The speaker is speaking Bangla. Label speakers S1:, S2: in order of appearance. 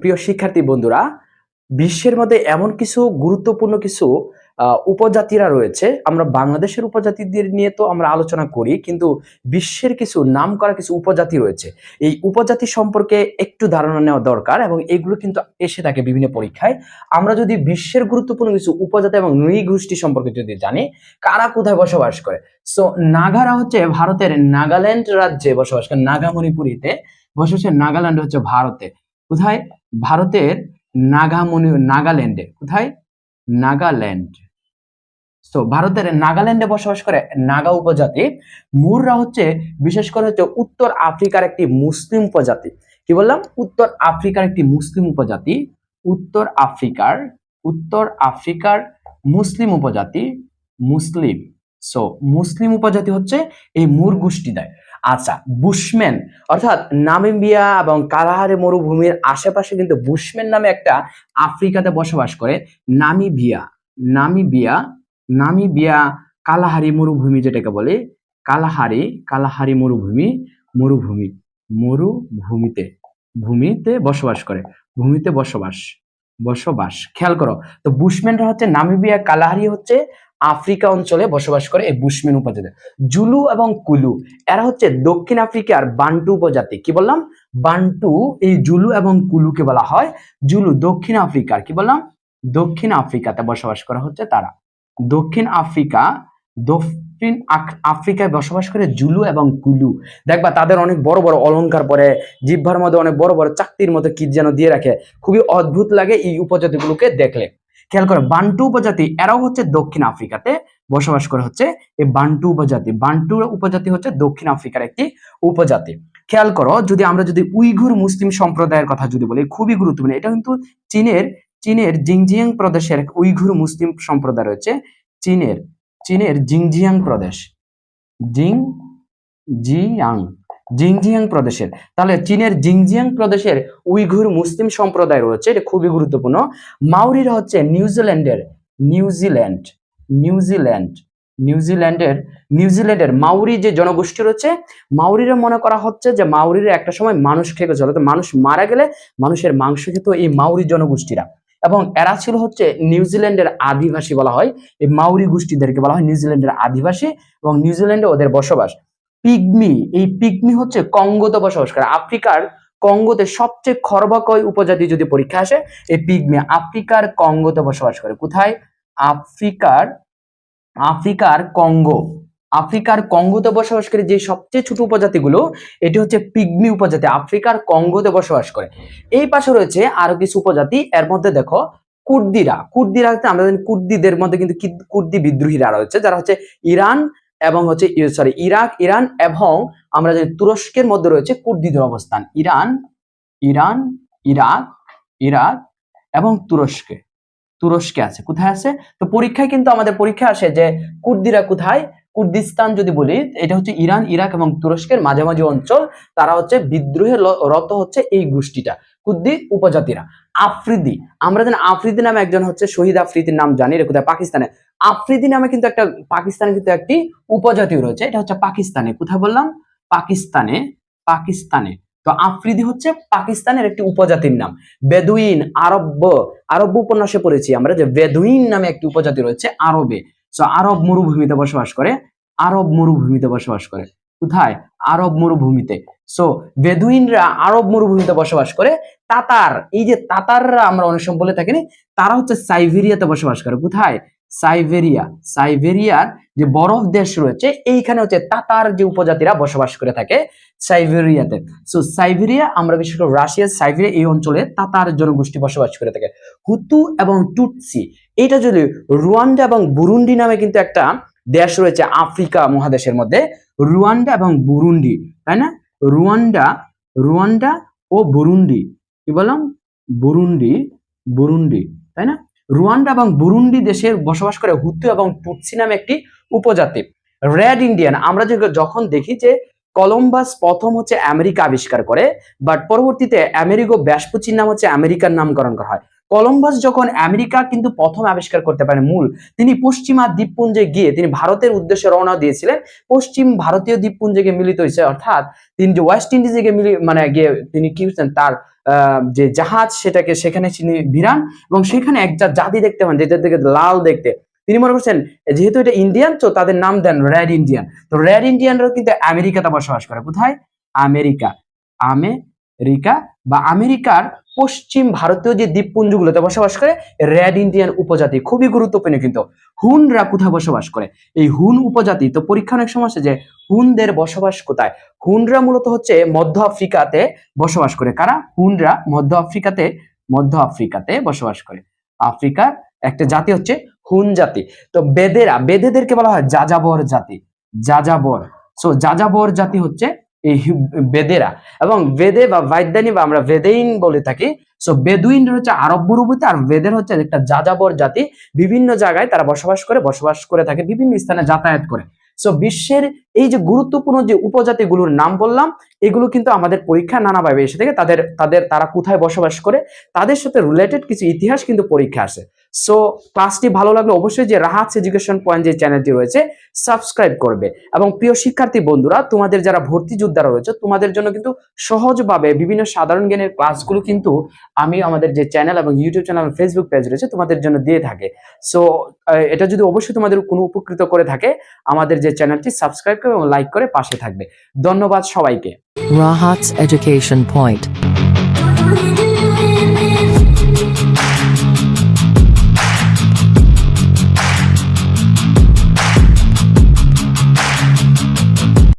S1: প্রিয় শিক্ষার্থী বন্ধুরা, বিশ্বের মধ্যে এমন কিছু গুরুত্বপূর্ণ কিছু উপজাতিরা রয়েছে। আমরা বাংলাদেশের উপজাতিদের নিয়ে তো আমরা আলোচনা করি, কিন্তু বিশ্বের কিছু নাম করা কিছু উপজাতি রয়েছে। এই উপজাতি সম্পর্কে একটু ধারণা নেওয়া দরকার এবং এগুলো কিন্তু এসে থাকে বিভিন্ন পরীক্ষায়। আমরা যদি বিশ্বের গুরুত্বপূর্ণ কিছু উপজাতি এবং নৃগোষ্ঠী সম্পর্কে যদি জানি, কারা কোথায় বসবাস করে? সো নাগারা হচ্ছে ভারতের নাগাল্যান্ড রাজ্যে বসবাস করে, নাগামণিপুরীতে। বসবাস করে নাগাল্যান্ড হচ্ছে ভারতে। কোথায়? ভারতের নাগামণি নাগাল্যান্ডে। কোথায়? নাগাল্যান্ড। তো ভারতের নাগাল্যান্ডে বসবাস করে নাগা উপজাতি। মুররা হচ্ছে, বিশেষ করে হচ্ছে উত্তর আফ্রিকার একটি মুসলিম উপজাতি। কি বললাম? উত্তর আফ্রিকার একটি মুসলিম উপজাতি। উত্তর আফ্রিকার উত্তর আফ্রিকার মুসলিম উপজাতি মুসলিম। সো মুসলিম উপজাতি হচ্ছে এই মুর গোষ্ঠী দেয় আচ্ছা বুশম্যান, অর্থাৎ নামিবিয়া এবং কালাহারে মরুভূমির আশেপাশে কিন্তু বুশম্যান নামে একটা আফ্রিকাতে বসবাস করে, নামিবিয়া নামিবিয়া নামিবিয়া কালাহারি মরুভূমি যেটাকে বলে, কালাহারি কালাহারি মরুভূমি মরুভূমি, মরুভূমিতে, ভূমিতে বসবাস করে, ভূমিতে বসবাস বসবাস, খেয়াল করো, তো বুশম্যানরা হচ্ছে নামিবিয়া, কালাহারি হচ্ছে আফ্রিকা অঞ্চলে বসবাস করে এই বুশম্যান উপজাতি। জুলু এবং কুলু, এরা হচ্ছে দক্ষিণ আফ্রিকার বান্টু উপজাতি। কি বললাম? বান্টু, এই জুলু এবং কুলুকে বলা হয়। জুলু দক্ষিণ আফ্রিকার কি বললাম? দক্ষিণ আফ্রিকাতে বসবাস করা হচ্ছে তারা। দক্ষিণ আফ্রিকা, দক্ষিণ আফ্রিকায় বসবাস করে জুলু এবং কুলু। দেখবা, তাদের অনেক বড় বড় অলংকার পরে, জিহ্বার মধ্যে অনেক বড় বড় চাকতির মতো কি যেন দিয়ে রাখে। খুবই অদ্ভুত লাগে এই উপজাতিগুলোকে দেখলে। খেয়াল করে, বান্টু উপজাতি এরাও হচ্ছে দক্ষিণ আফ্রিকাতে বসবাস করে হচ্ছে। এই বান্টু উপজাতি বান্টু উপজাতি হচ্ছে দক্ষিণ আফ্রিকার একটি উপজাতি। খেয়াল করো, যদি আমরা যদি উইঘুর মুসলিম সম্প্রদায়ের কথা যদি বলি, খুবই গুরুত্বপূর্ণ। এটা কিন্তু চীনের চীনের জিংজিয়াং প্রদেশের এক উইঘুর মুসলিম সম্প্রদায় রয়েছে। চীনের চীনের জিংজিয়াং প্রদেশ। জিং জিয়াং জিংজিয়াং প্রদেশের। তাহলে চীনের জিংজিয়াং প্রদেশের উইঘুর মুসলিম সম্প্রদায় রয়েছে, এটা খুবই গুরুত্বপূর্ণ। মাউরিরা হচ্ছে নিউজিল্যান্ডের নিউজিল্যান্ড নিউজিল্যান্ড নিউজিল্যান্ডের নিউজিল্যান্ডের মাউরি যে জনগোষ্ঠী রয়েছে মাউরিরা মনে করা হচ্ছে যে মাউরিরা একটা সময় মানুষ খেয়ে চলে তো মানুষ মারা গেলে মানুষের মাংস খেত এই মাউরি জনগোষ্ঠীরা। এবং এরা ছিল হচ্ছে নিউজিল্যান্ডের আদিবাসী বলা হয়, এই মাউরি গোষ্ঠীদেরকে বলা হয় নিউজিল্যান্ডের আদিবাসী এবং নিউজিল্যান্ডে ওদের বসবাস। পিগমি, এই পিগমি হচ্ছে কঙ্গোতে বসবাস করে আফ্রিকার কঙ্গোতে সবচেয়ে খর্বাকয় উপজাতি যদি পরীক্ষা আসে, এই পিগমি আফ্রিকার কঙ্গোতে বসবাস করে কোথায়? আফ্রিকার আফ্রিকার কঙ্গো। আফ্রিকার কঙ্গোতে বসবাস করে যে সবচেয়ে ছোট উপজাতিগুলো, এটি হচ্ছে পিগমি উপজাতি, আফ্রিকার কঙ্গোতে বসবাস করে এই পাশে রয়েছে আরও কিছু উপজাতি, এর মধ্যে দেখো কুর্দিরা। কুর্দিরা আমরা জানি কুর্দিদের মধ্যে কিন্তু কুর্দি বিদ্রোহীরা রয়েছে, যারা হচ্ছে ইরান এবং হচ্ছে সরি ইরাক, ইরান এবং আমরা জানি তুরস্কের মধ্যে রয়েছে কুর্দিদের অবস্থান। ইরান ইরান, ইরাক ইরাক এবং তুরস্কে। তুরস্কে আছে। কোথায় আছে? তো পরীক্ষায় কিন্তু আমাদের পরীক্ষা আসে যে কুর্দিরা কোথায়? কুর্দিস্তান যদি বলি, এটা হচ্ছে ইরান, ইরাক এবং তুরস্কের মাঝামাঝি অঞ্চল। তারা হচ্ছে বিদ্রোহে রত হচ্ছে এই গোষ্ঠীটা, কুর্দি উপজাতিরা। আফ্রিদি, আমরা জানি আফ্রিদি নামে একজন হচ্ছে শহীদ আফ্রিদির নাম জানি, এটা কোথায়? পাকিস্তানে। আফ্রিদি নামে কিন্তু একটা পাকিস্তানে কিন্তু একটি উপজাতিও রয়েছে। এটা হচ্ছে পাকিস্তানে। কোথায় বললাম? পাকিস্তানে পাকিস্তানে। তো আফ্রিদি হচ্ছে পাকিস্তানের একটি উপজাতির নাম। বেদুইন, আরব্য আরব্য উপন্যাসে পড়েছি আমরা যে বেদুইন নামে একটি উপজাতি রয়েছে, আরবে। সো আরব মরুভূমিতে বসবাস করে, আরব মরুভূমিতে বসবাস করে। কোথায়? আরব মরুভূমিতে। সো বেদুইনরা আরব মরুভূমিতে বসবাস করে। তাতার, এই যে তাতাররা আমরা অনেক সময় বলে থাকিনি তারা হচ্ছে সাইবেরিয়াতে বসবাস করে। কোথায়? সাইবেরিয়া। সাইবেরিয়ার যে বরফ দেশ রয়েছে, এইখানে হচ্ছে তাতার যে উপজাতিরা বসবাস করে থাকে সাইবেরিয়াতে। সো সাইবেরিয়া, আমরা বিশেষ করে রাশিয়ার সাইবেরিয়া এই অঞ্চলে তাতার জনগোষ্ঠী বসবাস করে থাকে। হুতু এবং টুটসি এটা যদি রুয়ান্ডা এবং বুরুন্ডি নামে কিন্তু একটা দেশ রয়েছে আফ্রিকা মহাদেশের মধ্যে, রুয়ান্ডা এবং বুরুন্ডি, তাই না? রুয়ান্ডা রুয়ান্ডা ও বুরুন্ডি, কি বললাম? বুরুন্ডি বুরুন্ডি, তাই না? রুয়ান্ডা এবং বুরুন্ডি দেশের বসবাস করে হুতু এবং টুটসি নামে একটি উপজাতি, রেড ইন্ডিয়ান। আমরা যখন দেখি যে কলম্বাস প্রথম হচ্ছে আমেরিকা আবিষ্কার করে বাট পরবর্তীতে আমেরিকো ব্যাসপুচির নাম হচ্ছে আমেরিকার নামকরণ করা হয়। কলম্বাস যখন আমেরিকা কিন্তু প্রথম আবিষ্কার করতে পারে মূল, তিনি পশ্চিমা দ্বীপপুঞ্জে গিয়ে তিনি ভারতের উদ্দেশ্যে রওনা দিয়েছিলেন। পশ্চিম ভারতীয় দ্বীপপুঞ্জে গিয়ে মিলিত হয়েছে, অর্থাৎ তিনি যে ওয়েস্ট ইন্ডিজে গিয়ে মিলি মানে গিয়ে তিনি কি তার যে জাহাজ সেটাকে সেখানে চিনি ভিড়ান এবং সেখানে একটা জাতি দেখতে পান, যেটা থেকে লাল দেখতে। তিনি মনে করছেন, যেহেতু এটা ইন্ডিয়ান, তো তাদের নাম দেন রেড ইন্ডিয়ান তো রেড ইন্ডিয়ানরাও কিন্তু আমেরিকাতে বসবাস করে। কোথায়? আমেরিকা। আমেরিকা বা আমেরিকার পশ্চিম ভারতীয় যে দ্বীপপুঞ্জগুলোতে বসবাস করে, রেড ইন্ডিয়ান উপজাতি খুবই গুরুত্বপূর্ণ কিন্তু। হুনরা কোথায় বসবাস করে? এই হুন উপজাতি তো পরীক্ষা অনেক সময় আসে যে হুনদের বসবাস কোথায়? হুনরা মূলত হচ্ছে মধ্য আফ্রিকাতে বসবাস করে। কারা? হুনরা মধ্য আফ্রিকাতে মধ্য আফ্রিকাতে বসবাস করে। আফ্রিকার একটা জাতি হচ্ছে হুন জাতি। তো বেদেরা, বেদেদেরকে বলা হয় যাযাবর জাতি। যাযাবর। সো যাযাবর জাতি হচ্ছে এই বেদেরা। এবং বেদে বা বাইদানি বা আমরা বেদেইন বলে থাকি। সো বেদুইন হচ্ছে আরব মরুভূমিতে আর বেদের হচ্ছে একটা যাযাবর জাতি। বিভিন্ন জায়গায় তারা বসবাস করে বসবাস করে থাকে, বিভিন্ন স্থানে যাতায়াত করে। সো বিশ্বের এই যে গুরুত্বপূর্ণ যে উপজাতিগুলোর নাম বললাম, এগুলো কিন্তু আমাদের পরীক্ষা নানাভাবে এসে থেকে। তাদের তাদের তারা কোথায় বসবাস করে? তাদের সাথে রিলেটেড কিছু ইতিহাস কিন্তু পরীক্ষা আসে সো ক্লাসটি ভালো লাগলে অবশ্যই যে রাহাত এডুকেশন পয়েন্ট যে চ্যানেলটি রয়েছে সাবস্ক্রাইব করবে। এবং প্রিয় শিক্ষার্থী বন্ধুরা, তোমাদের যারা ভর্তি যোদ্ধারা রয়েছে, তোমাদের জন্য কিন্তু সহজভাবে বিভিন্ন সাধারণ জ্ঞানের ক্লাসগুলো কিন্তু আমি আমাদের যে চ্যানেল এবং ইউটিউব চ্যানেল ফেসবুক পেজ রয়েছে, তোমাদের জন্য দিয়ে থাকে। সো এটা যদি অবশ্যই তোমাদের কোনো উপকৃত করে থাকে, আমাদের যে চ্যানেলটি সাবস্ক্রাইব করে এবং লাইক করে পাশে থাকবে। ধন্যবাদ সবাইকে।
S2: Rahat education Point.